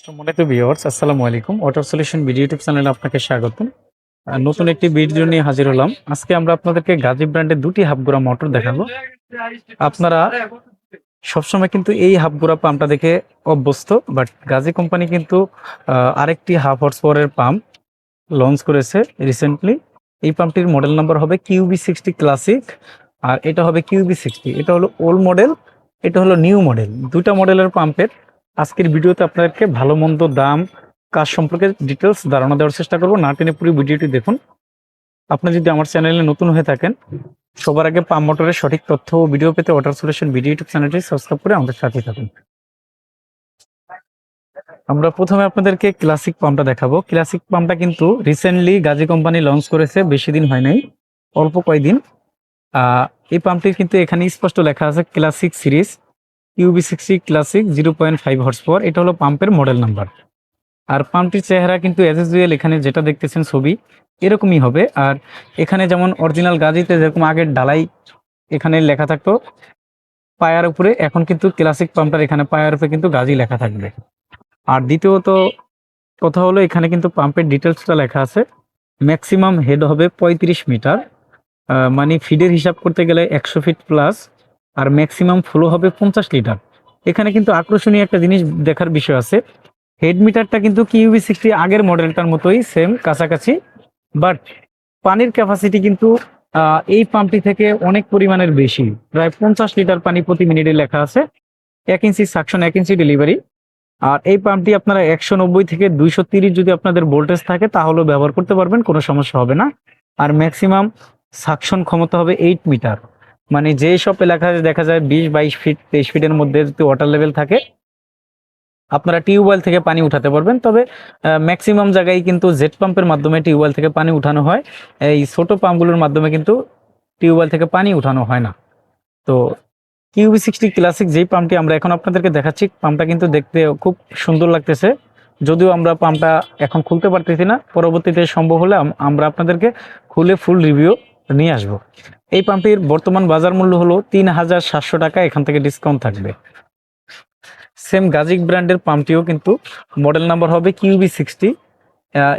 সম্মানিত ভিউয়ার্স আসসালামু আলাইকুম। ওয়াটার সলিউশন ভিডিও ইউটিউব চ্যানেলে আপনাকে স্বাগতম। আহ, নতুন একটি ভিডিও নিয়ে হাজির হলাম। আজকে আমরা আপনাদেরকে গাজী ব্র্যান্ডের দুটি হাফগুড়া মোটর দেখাবো। আপনারা সবসময় কিন্তু এই হাফগুড়া পাম্পটা দেখে অভ্যস্ত বাট গাজী কোম্পানি কিন্তু আরেকটি হাফ হর্স পাওয়ারের পাম্প লঞ্চ করেছে রিসেন্টলি এই পাম্পটির মডেল নাম্বার হবে কিউবি সিক্সটি ক্লাসিক আর এটা হবে কিউবি সিক্সটি এটা হলো ওল্ড মডেল এটা হলো নিউ মডেল দুইটা মডেলের পাম্পের আজকের ভিডিওতে আপনাদেরকে ভালো মন্দ দাম, কাজ সম্পর্কে ডিটেলস ধারণা দেওয়ার চেষ্টা করব। না টেনে পুরো ভিডিওটি দেখুন। আপনি যদি আমার চ্যানেলে নতুন হয়ে থাকেন, সবার আগে পাম্প মোটরের সঠিক তথ্য ও ভিডিও পেতে ওয়াটার সলিউশন ভিডিও ইউটিউব চ্যানেলটি সাবস্ক্রাইব করে আমাদের সাথে থাকুন। আমরা প্রথমে আপনাদেরকে ক্লাসিক পাম্পটা দেখাবো। ক্লাসিক পাম্পটা কিন্তু রিসেন্টলি গাজী কোম্পানি লঞ্চ করেছে, বেশি দিন হয় নাই, অল্প কয়েকদিন এই পাম্পটির কিন্তু এখানে স্পষ্ট লেখা আছে classic series UB sixty classic zero point five horse power এটা হলো পাম্পের মডেল নাম্বার আর পাম্পটির চেহারা কিন্তু এস এস এখানে যেটা দেখতেছেন ছবি, এরকমই হবে। আর এখানে যেমন অরিজিনাল গাজিতে যেরকম আগের ডালাই এখানে লেখা থাকতো, পায়ার উপরে, এখন কিন্তু ক্লাসিক পাম্পটার এখানে পায়ার উপরে কিন্তু গাজি লেখা থাকবে। আর দ্বিতীয়ত কথা হলো, এখানে কিন্তু পাম্পের ডিটেলসটা লেখা আছে। ম্যাক্সিমাম হেড হবে পঁয়ত্রিশ মিটার। মানে ফিডের হিসাব করতে গেলে একশো ফিট প্লাস আর ম্যাক্সিমাম ফ্লো হবে পঞ্চাশ লিটার এখানে কিন্তু আকর্ষণীয় একটা জিনিস দেখার বিষয় আছে। হেড মিটারটা কিন্তু কিউবি সিক্সটি আগের মডেলটার মতোই সেম কাছাকাছি। বাট পানির ক্যাপাসিটি কিন্তু এই পাম্পটি থেকে অনেক পরিমাণের বেশি। প্রায় পঞ্চাশ লিটার পানি প্রতি মিনিটে লেখা আছে। এক ইঞ্চি সাকশন এক ইঞ্চি ডেলিভারি আর এই পাম্পটি আপনারা একশো নব্বই থেকে দুইশো তিরিশ যদি আপনাদের ভোল্টেজ থাকে, তাহলেও ব্যবহার করতে পারবেন, কোনো সমস্যা হবে না। আর ম্যাক্সিমাম সাকশন ক্ষমতা হবে এইট মিটার মানে যে সব এলাকায় দেখা যায় বিশ, বাইশ ফিট তেইশ ফিটের মধ্যে যদি ওয়াটার লেভেল থাকে, আপনারা টিউবওয়েল থেকে পানি উঠাতে পারবেন। তবে ম্যাক্সিমাম জায়গায় কিন্তু জেট পাম্পের মাধ্যমে টিউবওয়েল থেকে পানি উঠানো হয়। এই ছোট পাম্পগুলোর মাধ্যমে কিন্তু টিউবওয়েল থেকে পানি উঠানো হয় না। তো কিউবি সিক্সটি ক্লাসিক যেই পাম্পটি আমরা এখন আপনাদেরকে দেখাচ্ছি পাম্পটা কিন্তু দেখতে খুব সুন্দর লাগতেছে। যদিও আমরা পাম্পটা এখন খুলতে পারতেছি না, পরবর্তীতে সম্ভব হলে আমরা আপনাদেরকে খুলে ফুল রিভিউ নিয়ে আসব। এই পাম্পটির বর্তমান বাজার মূল্য হলো তিন হাজার সাতশো টাকা, এখান থেকে ডিসকাউন্ট থাকবে। সেম গাজিক ব্র্যান্ডের পাম্পটিও কিন্তু মডেল নাম্বার হবে কিউবি সিক্সটি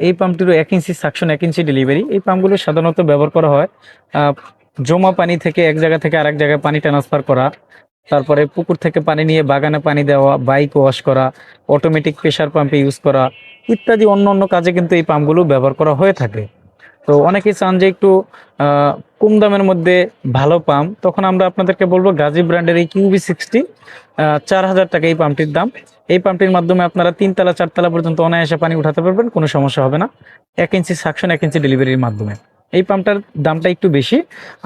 এই পাম্পটিরও এক ইঞ্চি সাকশন এক ইঞ্চি ডেলিভারি এই পাম্পগুলো সাধারণত ব্যবহার করা হয় জমা পানি থেকে এক জায়গা থেকে আরেক জায়গায় পানি ট্রান্সফার করা, তারপরে পুকুর থেকে পানি নিয়ে বাগানে পানি দেওয়া বাইক ওয়াশ করা অটোমেটিক প্রেশার পাম্পে ইউজ করা, ইত্যাদি অন্য অন্য কাজে কিন্তু এই পাম্পগুলো ব্যবহার করা হয়ে থাকে। তো অনেকে চান যে একটু কম দামের মধ্যে ভালো পাম্প তখন আমরা আপনাদেরকে বলব গাজী ব্র্যান্ডের এই কিউবি সিক্সটি চার হাজার টাকা এই পাম্পটির দাম। এই পাম্পটির মাধ্যমে আপনারা তিনতলা, চারতলা পর্যন্ত অনায়াসে পানি উঠাতে পারবেন, কোনো সমস্যা হবে না। এক ইঞ্চি সাকশন, এক ইঞ্চি ডেলিভারির মাধ্যমে। এই পাম্পটার দামটা একটু বেশি।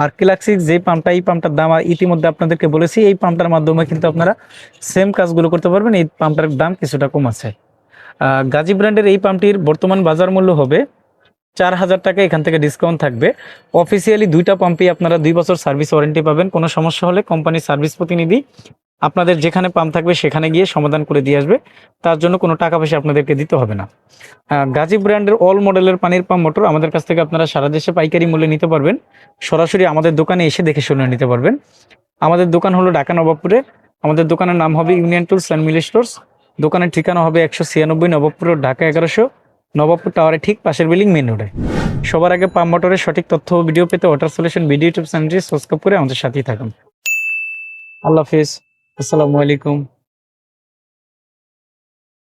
আর ক্লাসিক যে পাম্পটা এই পাম্পটার দাম ইতিমধ্যে আপনাদেরকে বলেছি, এই পাম্পটার মাধ্যমে কিন্তু আপনারা সেম কাজগুলো করতে পারবেন। এই পাম্পটার দাম কিছুটা কম আছে। গাজী ব্র্যান্ডের এই পাম্পটির বর্তমান বাজার মূল্য হবে চার হাজার টাকা এখান থেকে ডিসকাউন্ট থাকবে। অফিসিয়ালি দুইটা পাম্পই আপনারা দুই বছর সার্ভিস ওয়ারেন্টি পাবেন। কোনো সমস্যা হলে কোম্পানির সার্ভিস প্রতিনিধি আপনাদের যেখানে পাম্প থাকবে সেখানে গিয়ে সমাধান করে দিয়ে আসবে। তার জন্য কোনো টাকা পয়সা আপনাদেরকে দিতে হবে না। গাজী ব্র্যান্ডের অল মডেলের পানির পাম্প মোটর আমাদের কাছ থেকে আপনারা সারা দেশে পাইকারি মূল্যে নিতে পারবেন। সরাসরি আমাদের দোকানে এসে দেখে শুনে নিতে পারবেন। আমাদের দোকান হলো ঢাকা নবাবপুরে। আমাদের দোকানের নাম হবে union tools and mill stores দোকানের ঠিকানা হবে একশো ছিয়ানব্বই নবাবপুর ঢাকা এগারোশো। নবাবপুর টাওয়ারের ঠিক পাশের বিল্ডিং মেন রোডে সবার আগে পাম্প মোটরের সঠিক তথ্য ভিডিও পেতে ওয়াটার সলিউশন ভিডিও ইউটিউব চ্যানেলটি সাবস্ক্রাইব করে আমাদের সাথেই থাকুন। আল্লাহ হাফিজ। আসসালামু আলাইকুম।